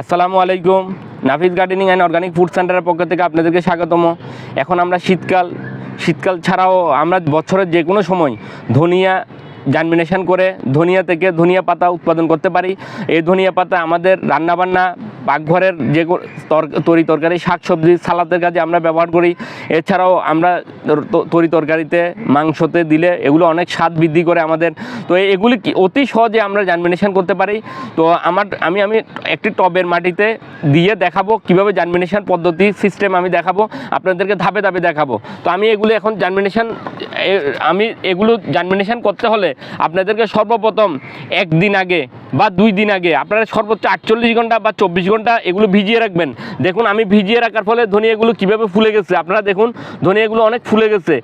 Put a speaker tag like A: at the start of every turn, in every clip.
A: আসসালামু আলাইকুম। Nafis gardening and organic food সেন্টারের পক্ষ থেকে আপনাদেরকে স্বাগতম। এখন আমরা শীতকাল শীতকাল ছাড়াও আমরা বছরের যে কোনো সময় ধনিয়া জার্মিনেশন করে ধনিয়া থেকে ধনিয়া পাতা উৎপাদন করতে পারি। এই ধনিয়া পাতা আমাদের রান্নাবান্না পাকঘরের যে তর- তরি তরকারি শাক সবজি সালাদের কাজে আমরা ব্যবহার করি। এছাড়াও আমরা তর- তরি তরকারিতে, মাংসতে দিলে এগুলো অনেক স্বাদ বৃদ্ধি করে আমাদের। তো এগুলি অতি সহজে আমরা জার্মিনেশন করতে পারি। তো আমার, আমি আমি একটি টবের মাটিতে দিয়ে দেখাবো কীভাবে জার্মিনেশন পদ্ধতি সিস্টেম আমি দেখাবো, আপনাদেরকে ধাপে ধাপে দেখাবো। তো আমি এগুলো এখন জার্মিনেশন আমি এগুলো জার্মিনেশন করতে হলে আপনাদেরকে সর্বপ্রথম একদিন আগে বা দুই দিন আগে আপনারা সর্বোচ্চ আটচল্লিশ ঘণ্টা বা চব্বিশ ঘণ্টা এগুলো ভিজিয়ে রাখবেন। দেখুন, আমি ভিজিয়ে রাখার ফলে ধনিয়াগুলো কীভাবে ফুলে গেছে। আপনারা দেখুন ধনিয়াগুলো অনেক ফুলে গেছে।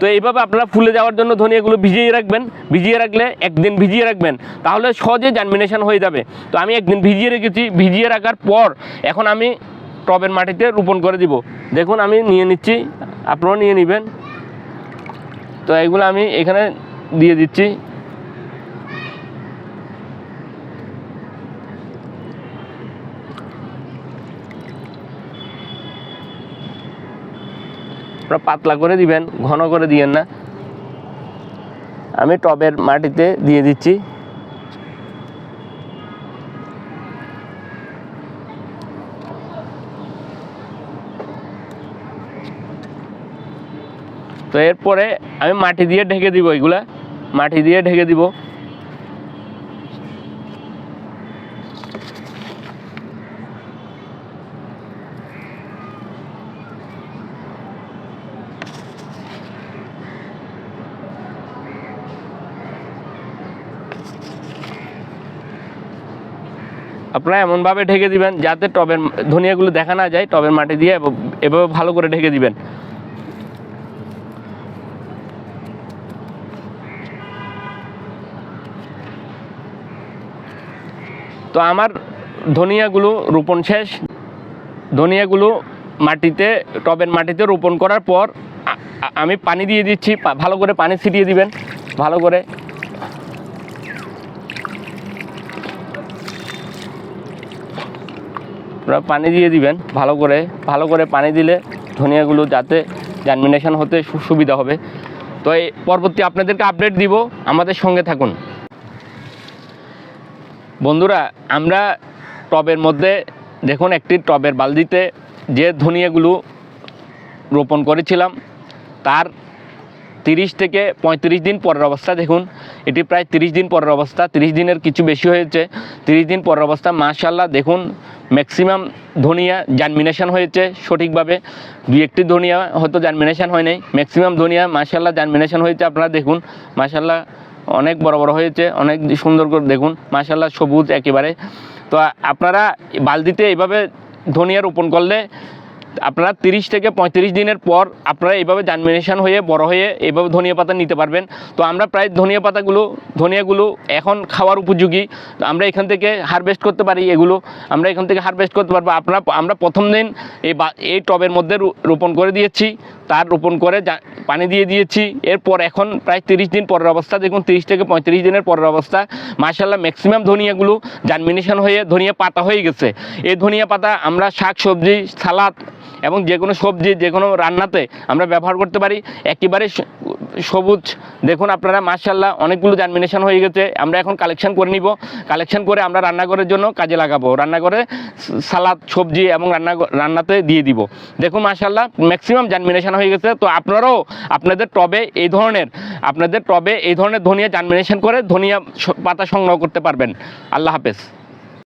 A: তো এইভাবে আপনারা ফুলে যাওয়ার জন্য ধনিয়াগুলো ভিজিয়ে রাখবেন। ভিজিয়ে রাখলে একদিন ভিজিয়ে রাখবেন। তাহলে সহজে জার্মিনেশন হয়ে যাবে। তো আমি একদিন ভিজিয়ে রেখেছি। ভিজিয়ে রাখার পর এখন আমি টবের মাটিতে রোপণ করে দিব। দেখুন, আমি নিয়ে নিচ্ছি। আপনারাও নিয়ে নেবেন। তো এগুলো আমি এখানে দিয়ে দিচ্ছি। আপনারা পাতলা করে দিবেন, ঘন করে দিয়েন না। আমি টবের মাটিতে দিয়ে দিচ্ছি। তো এরপরে আমি মাটি দিয়ে ঢেকে দিব এগুলা। মাটি দিয়ে ঢেকে দিব। আপনারা এমনভাবে ঢেকে দিবেন যাতে টবের ধনিয়াগুলো দেখা না যায়, টবের মাটি দিয়ে এভাবে ভালো করে ঢেকে দিবেন। তো আমার ধনিয়াগুলো রোপণ শেষ। ধনিয়াগুলো মাটিতে, টবের মাটিতে রোপণ করার পর আমি পানি দিয়ে দিচ্ছি ভালো করে পানি ছিটিয়ে দিবেন, ভালো করে। আপনারা পানি দিয়ে দিবেন, ভালো করে ভালো করে পানি দিলে ধনিয়াগুলো যাতে জার্মিনেশন হতে সুবিধা হবে। তো এই পরবর্তী আপনাদেরকে আপডেট দিব, আমাদের সঙ্গে থাকুন। বন্ধুরা, আমরা টবের মধ্যে, দেখুন একটি টবের বালতিতে যে ধনিয়াগুলো রোপণ করেছিলাম, তার তিরিশ থেকে পঁয়ত্রিশ দিন পরের অবস্থা, দেখুন, এটি প্রায় তিরিশ দিন পরের অবস্থা, তিরিশ দিনের কিছু বেশি হয়েছে, তিরিশ দিন পরের অবস্থা মাশাল্লাহ দেখুন ম্যাক্সিমাম ধনিয়া জার্মিনেশন হয়েছে সঠিকভাবে। দুই একটি ধনিয়া হয়তো জার্মিনেশন হয় নাই। ম্যাক্সিমাম ধনিয়া মাসাল্লাহ জার্মিনেশন হয়েছে। আপনারা দেখুন মাসাল্লাহ অনেক বড় বড় হয়েছে। অনেক সুন্দর করে দেখুন মাসাল্লাহ সবুজ একেবারে। তো আপনারা বালতিতে এইভাবে ধনিয়া রোপণ করলে আপনারা তিরিশ থেকে পঁয়ত্রিশ দিনের পর আপনারা এইভাবে জার্মিনেশন হয়ে, বড় হয়ে এইভাবে ধনিয়া পাতা নিতে পারবেন। তো আমরা প্রায় ধনিয়া পাতাগুলো, ধনিয়াগুলো এখন খাওয়ার উপযোগী। তো আমরা এখান থেকে হারভেস্ট করতে পারি এগুলো। আমরা এখান থেকে হারভেস্ট করতে পারব। আপনারা, আমরা প্রথম দিন এই এই টবের মধ্যে রোপণ করে দিয়েছি। তার রোপণ করে পানি দিয়ে দিয়েছি। এরপর এখন প্রায় তিরিশ দিন পরের অবস্থা। দেখুন, তিরিশ থেকে পঁয়ত্রিশ দিনের পরের অবস্থা। মার্শাল্লাহ ম্যাক্সিমাম ধনিয়াগুলো জার্মিনেশন হয়ে, ধনিয়া পাতা হয়ে গেছে। এই ধনিয়া পাতা আমরা শাক সবজি সালাদ এবং যে কোনো সবজি, যে কোনো রান্নাতে আমরা ব্যবহার করতে পারি। একেবারে সবুজ। দেখুন আপনারা মার্শাল্লাহ অনেকগুলো জার্মিনেশন হয়ে গেছে। আমরা এখন কালেকশন করে নিব। কালেকশন করে আমরা রান্নাঘরের জন্য কাজে লাগাবো। রান্নাঘরে সালাদ, সবজি এবং রান্না রান্নাতে দিয়ে দিব। দেখুন মার্শাল্লাহ ম্যাক্সিমাম জার্মিনেশন হয়ে গেছে। তো আপনারাও আপনাদের টবে এই ধরনের, আপনাদের টবে এই ধরনের ধনিয়া জার্মিনেশন করে ধনিয়া পাতা সংগ্রহ করতে পারবেন। আল্লাহ হাফেজ।